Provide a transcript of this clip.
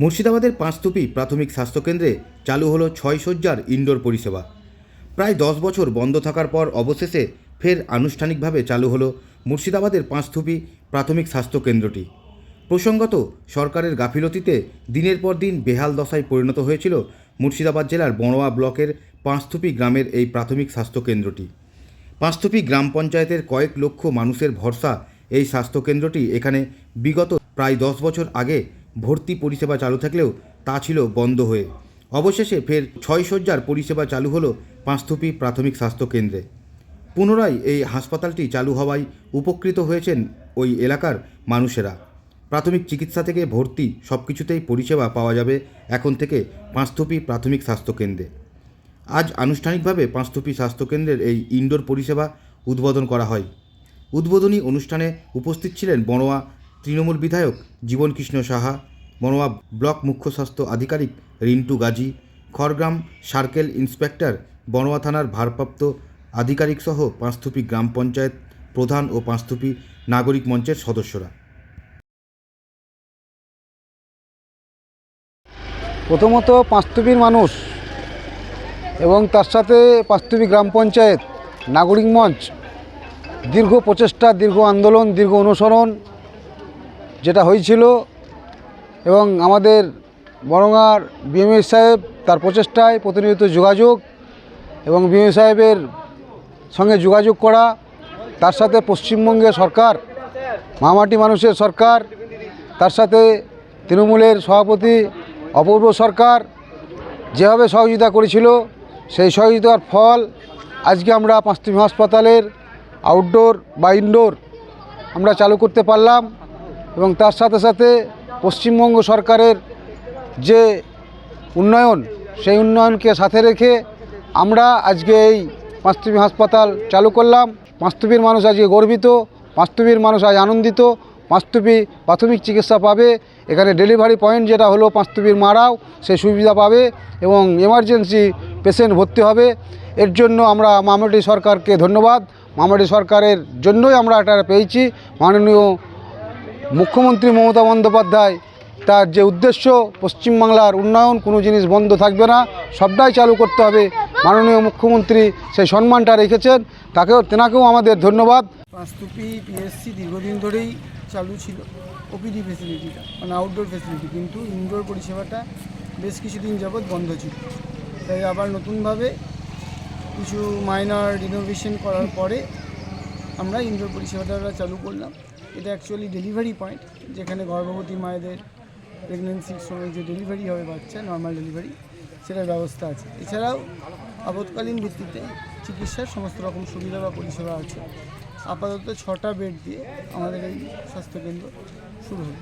মুর্শিদাবাদের পাঁচতুপি প্রাথমিক স্বাস্থ্যকেন্দ্রে চালু হলো ছয় শয্যার ইনডোর পরিষেবা। প্রায় দশ বছর বন্ধ থাকার পর অবশেষে ফের আনুষ্ঠানিকভাবে চালু হলো মুর্শিদাবাদের পাঁচতুপি প্রাথমিক স্বাস্থ্যকেন্দ্রটি। প্রসঙ্গত, সরকারের গাফিলতিতে দিনের পর দিন বেহাল দশায় পরিণত হয়েছিল মুর্শিদাবাদ জেলার বড়োয়া ব্লকের পাঁচথুপি গ্রামের এই প্রাথমিক স্বাস্থ্যকেন্দ্রটি। পাঁচথুপি গ্রাম পঞ্চায়েতের কয়েক লক্ষ মানুষের ভরসা এই স্বাস্থ্যকেন্দ্রটি এখানে বিগত প্রায় দশ বছর আগে ভর্তি পরিষেবা চালু থাকলেও তা ছিল বন্ধ হয়ে। অবশেষে ফের ছয় শয্যার পরিষেবা চালু হলো পাঁচথুপি প্রাথমিক স্বাস্থ্যকেন্দ্রে পুনরায় এই হাসপাতালটি চালু হওয়ায় উপকৃত হয়েছেন ওই এলাকার মানুষেরা। প্রাথমিক চিকিৎসা থেকে ভর্তি সব কিছুতেই পরিষেবা পাওয়া যাবে এখন থেকে পাঁচথুপি প্রাথমিক স্বাস্থ্যকেন্দ্রে আজ আনুষ্ঠানিকভাবে পাঁচথুপি স্বাস্থ্যকেন্দ্রের এই ইনডোর পরিষেবা উদ্বোধন করা হয়। উদ্বোধনী অনুষ্ঠানে উপস্থিত ছিলেন বড়োয়া তৃণমূল বিধায়ক জীবনকৃষ্ণ সাহা বড়োয়া ব্লক মুখ্য স্বাস্থ্য আধিকারিক রিন্টু গাজী, খড়গ্রাম সার্কেল ইন্সপেক্টর বড়োয়া থানার ভারপ্রাপ্ত আধিকারিক সহ পাঁচথুপি গ্রাম পঞ্চায়েত প্রধান ও পাঁচথুপি নাগরিক মঞ্চের সদস্যরা। প্রথমত পাঁচতুবির মানুষ এবং তার সাথে পাঁচতুবি গ্রাম পঞ্চায়েত নাগরিক মঞ্চ দীর্ঘ প্রচেষ্টা, দীর্ঘ আন্দোলন, দীর্ঘ অনুসরণ যেটা হয়েছিল এবং আমাদের বরঙার বিএমএস সাহেব তার প্রচেষ্টায় প্রতিনিয়ত যোগাযোগ এবং বিএমএস সাহেবের সঙ্গে যোগাযোগ করা, তার সাথে পশ্চিমবঙ্গের সরকার, মামাটি মানুষের সরকার, তার সাথে তৃণমূলের সভাপতি, অপূর্ব সরকার যেভাবে সহযোগিতা করেছিল, সেই সহযোগিতার ফল আজকে আমরা পাঁচটি হাসপাতালের আউটডোর বা ইনডোর আমরা চালু করতে পারলাম। এবং তার সাথে সাথে পশ্চিমবঙ্গ সরকারের যে উন্নয়ন, সেই উন্নয়নকে সাথে রেখে আমরা আজকে এই পাঁচতুবি হাসপাতাল চালু করলাম। পাঁচতুবির মানুষ আজকে গর্বিত, পাঁচতুবির মানুষ আজ আনন্দিত, পাঁচতুবি প্রাথমিক চিকিৎসা পাবে, এখানে ডেলিভারি পয়েন্ট যেটা হলো পাঁচতুবির মারাও, সেই সুবিধা পাবে এবং এমার্জেন্সি পেশেন্ট ভর্তি হবে। এর জন্য আমরা মামাটি সরকারকে ধন্যবাদ। মামাটি সরকারের জন্যই আমরা এটা পেয়েছি। মাননীয় মুখ্যমন্ত্রী মমতা বন্দ্যোপাধ্যায়, তার যে উদ্দেশ্য পশ্চিমবাংলার উন্নয়ন, কোনো জিনিস বন্ধ থাকবে না, সবটাই চালু করতে হবে। মাননীয় মুখ্যমন্ত্রী সেই সম্মানটা রেখেছেন, তাকেও, তেনাকেও আমাদের ধন্যবাদ। পাঁচতুপি পিএসসি দীর্ঘদিন ধরেই চালু ছিল ওপিডি ফেসিলিটিটা মানে আউটডোর ফেসিলিটি কিন্তু ইনডোর পরিষেবাটা বেশ কিছুদিন যাবৎ বন্ধ ছিল। তাই আবার নতুনভাবে কিছু মাইনার রিনোভেশন করার পরে আমরা ইনডোর পরিষেবাটা চালু করলাম। এটা অ্যাকচুয়ালি ডেলিভারি পয়েন্ট যেখানে গর্ভবতী মায়েদের প্রেগনেন্সির সময় যে ডেলিভারি হবে বাচ্চা নর্মাল ডেলিভারি সেটার ব্যবস্থা আছে। এছাড়াও আপৎকালীন ভিত্তিতে চিকিৎসার সমস্ত রকম সুবিধা বা পরিষেবা আছে। আপাতত ছটা বেড দিয়ে আমাদের এই স্বাস্থ্যকেন্দ্র শুরু হলো